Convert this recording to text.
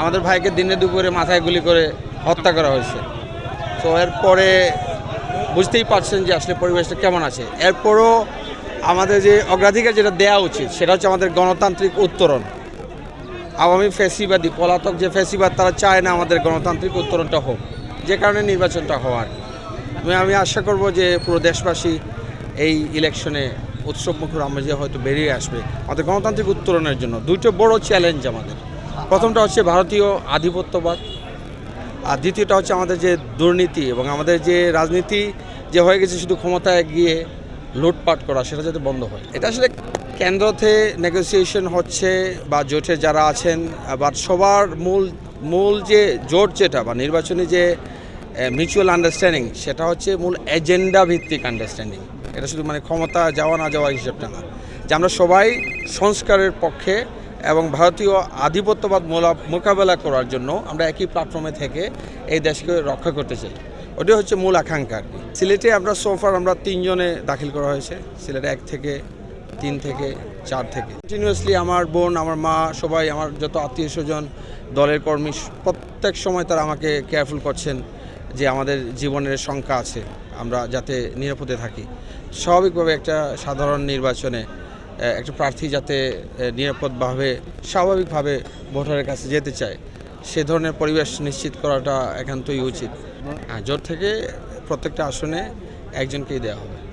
আমাদের ভাইকে দিনে দুপুরে মাথায় গুলি করে হত্যা করা হয়েছে। তো এরপরে বুঝতেই পারছেন যে আসলে পরিবেশটা কেমন আছে। এরপরও আমাদের যে অগ্রাধিকার যেটা দেওয়া উচিত, সেটা হচ্ছে আমাদের গণতান্ত্রিক উত্তরণ। আওয়ামী ফেসিবাদী, পলাতক যে ফেসিবাদ, তারা চায় না আমাদের গণতান্ত্রিক উত্তরণটা হোক, যে কারণে নির্বাচনটা হওয়ার। আমি আশা করব যে পুরো দেশবাসী এই ইলেকশনে উৎসব মুখর যে হয়তো বেরিয়ে আসবে আমাদের গণতান্ত্রিক উত্তরণের জন্য। দুটো বড় চ্যালেঞ্জ আমাদের। প্রথমটা হচ্ছে ভারতীয় আধিপত্যবাদ, আর দ্বিতীয়টা হচ্ছে আমাদের যে দুর্নীতি এবং আমাদের যে রাজনীতি যে হয়ে গেছে শুধু ক্ষমতায় গিয়ে লুটপাট করা, সেটা যাতে বন্ধ হয়। এটা আসলে কেন্দ্রতে নেগোসিয়েশন হচ্ছে বা জোটে যারা আছেন আবার সবার মূল মূল যে জোট যেটা বা নির্বাচনী যে মিউচুয়াল আন্ডারস্ট্যান্ডিং সেটা হচ্ছে মূল এজেন্ডা ভিত্তিক আন্ডারস্ট্যান্ডিং এটা শুধু মানে ক্ষমতা যাওয়া না যাওয়ার হিসেবটা না। যে আমরা সবাই সংস্কারের পক্ষে এবং ভারতীয় আধিপত্যবাদ মোকাবেলা করার জন্য আমরা একই প্ল্যাটফর্মে থেকে এই দেশকে রক্ষা করতে চাই। ওটাই হচ্ছে মূল আকাঙ্ক্ষা আর কি। সিলেটে আমরা সোফার আমরা তিনজনে দাখিল করা হয়েছে। সিলেটে এক থেকে তিন থেকে চার থেকে। কন্টিনিউয়াসলি আমার বোন, আমার মা, সবাই, আমার যত আত্মীয় স্বজন, দলের কর্মী, প্রত্যেক সময় তারা আমাকে কেয়ারফুল করছেন যে আমাদের জীবনের সংখ্যা আছে, আমরা যাতে নিরাপদে থাকি। স্বাভাবিকভাবে একটা সাধারণ নির্বাচনে একটা প্রার্থী যাতে নিরাপদভাবে, স্বাভাবিকভাবে ভোটারের কাছে যেতে চায়, সে ধরনের পরিবেশ নিশ্চিত করাটা একান্তই উচিত। জোর থেকে প্রত্যেকটা আসনে একজনকেই দেওয়া হবে।